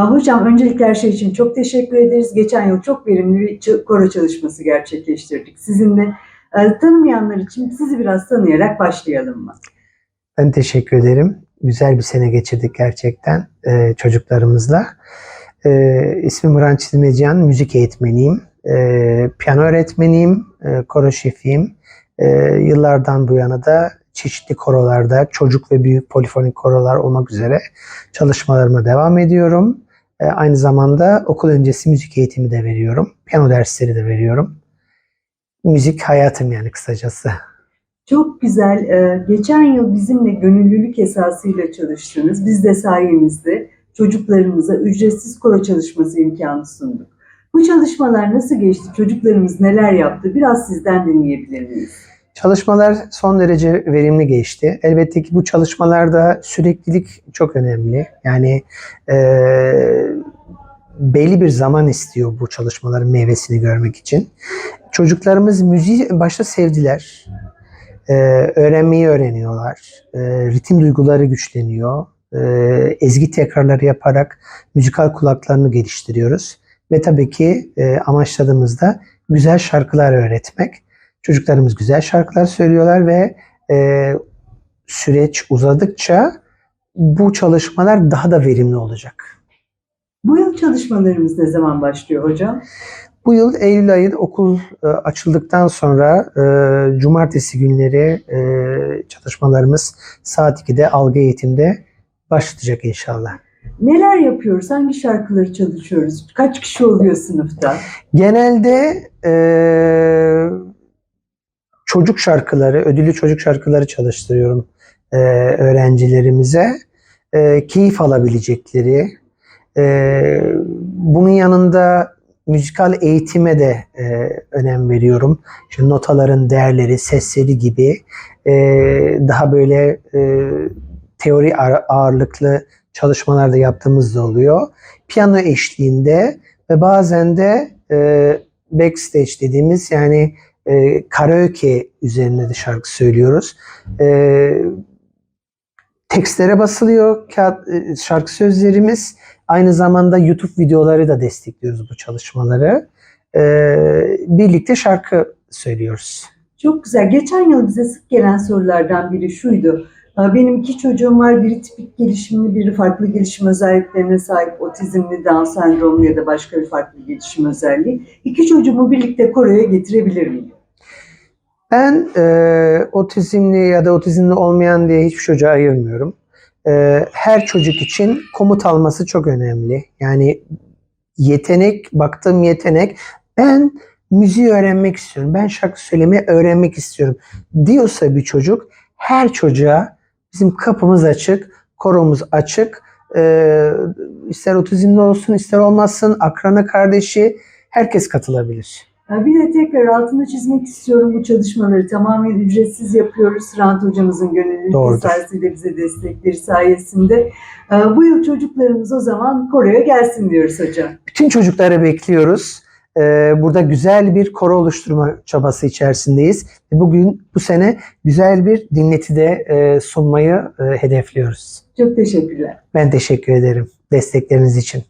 Hocam öncelikle her şey için çok teşekkür ederiz. Geçen yıl çok verimli bir koro çalışması gerçekleştirdik. Sizinle e, tanımayanlar için sizi biraz tanıyarak başlayalım mı? Ben teşekkür ederim. Güzel bir sene geçirdik gerçekten e, çocuklarımızla. E, ismim Murat Çizmecihan, müzik eğitmeniyim. E, piyano öğretmeniyim, e, koro şefiyim. E, yıllardan bu yana da çeşitli korolarda, çocuk ve büyük polifonik korolar olmak üzere çalışmalarıma devam ediyorum. E, aynı zamanda okul öncesi müzik eğitimi de veriyorum. Piyano dersleri de veriyorum. Müzik hayatım yani kısacası. Çok güzel. e, Geçen yıl bizimle gönüllülük esasıyla çalıştınız. Biz de sayenizde çocuklarımıza ücretsiz koro çalışması imkanı sunduk. Bu çalışmalar nasıl geçti? Çocuklarımız neler yaptı? Biraz sizden dinleyebilir miyiz? Çalışmalar son derece verimli geçti. Elbette ki bu çalışmalarda süreklilik çok önemli. Yani eee, belli bir zaman istiyor bu çalışmaların meyvesini görmek için. Çocuklarımız müziği başta sevdiler. Eee, öğrenmeyi öğreniyorlar. Eee, ritim duyguları güçleniyor. Eee, ezgi tekrarları yaparak müzikal kulaklarını geliştiriyoruz. Ve tabii ki eee, amaçladığımız da güzel şarkılar öğretmek. Çocuklarımız güzel şarkılar söylüyorlar ve e, süreç uzadıkça bu çalışmalar daha da verimli olacak. Bu yıl çalışmalarımız ne zaman başlıyor hocam? Bu yıl Eylül ayı okul e, açıldıktan sonra e, cumartesi günleri e, çalışmalarımız saat 2'de algı eğitimde başlayacak inşallah. Neler yapıyoruz? Hangi şarkıları çalışıyoruz? Kaç kişi oluyor sınıfta? Genelde e, çocuk şarkıları, ödüllü çocuk şarkıları çalıştırıyorum e, öğrencilerimize. E, keyif alabilecekleri. E, bunun yanında müzikal eğitime de e, önem veriyorum. İşte notaların değerleri, sesleri gibi e, daha böyle e, teori ağır- ağırlıklı çalışmalar da yaptığımız da oluyor. Piyano eşliğinde ve bazen de e, backstage dediğimiz yani e, karaoke üzerine de şarkı söylüyoruz. E, tekstlere basılıyor kağıt, e, şarkı sözlerimiz. Aynı zamanda YouTube videoları da destekliyoruz bu çalışmaları. E, birlikte şarkı söylüyoruz. Çok güzel. Geçen yıl bize sık gelen sorulardan biri şuydu. Benim iki çocuğum var. Biri tipik gelişimli, biri farklı gelişim özelliklerine sahip. Otizmli, Down sendromlu ya da başka bir farklı gelişim özelliği. İki çocuğumu birlikte koroya getirebilir miyim? Ben e, otizmli ya da otizmli olmayan diye hiçbir çocuğa ayırmıyorum. E, her çocuk için komut alması çok önemli. Yani yetenek, baktığım yetenek ben müziği öğrenmek istiyorum. Ben şarkı söylemeyi öğrenmek istiyorum diyorsa bir çocuk her çocuğa bizim kapımız açık, koromuz açık. E, ister otizmli olsun ister olmasın akranı kardeşi herkes katılabilir. Bir de tekrar altını çizmek istiyorum. Bu çalışmaları tamamen ücretsiz yapıyoruz. Rant hocamızın gönüllülük esasıyla bize destekleri sayesinde. Bu yıl çocuklarımız o zaman koroya gelsin diyoruz hocam. Bütün çocukları bekliyoruz. Ee, Burada güzel bir koro oluşturma çabası içerisindeyiz. Bugün bu sene güzel bir dinleti de e, sunmayı e, hedefliyoruz. Çok teşekkürler. Ben teşekkür ederim destekleriniz için.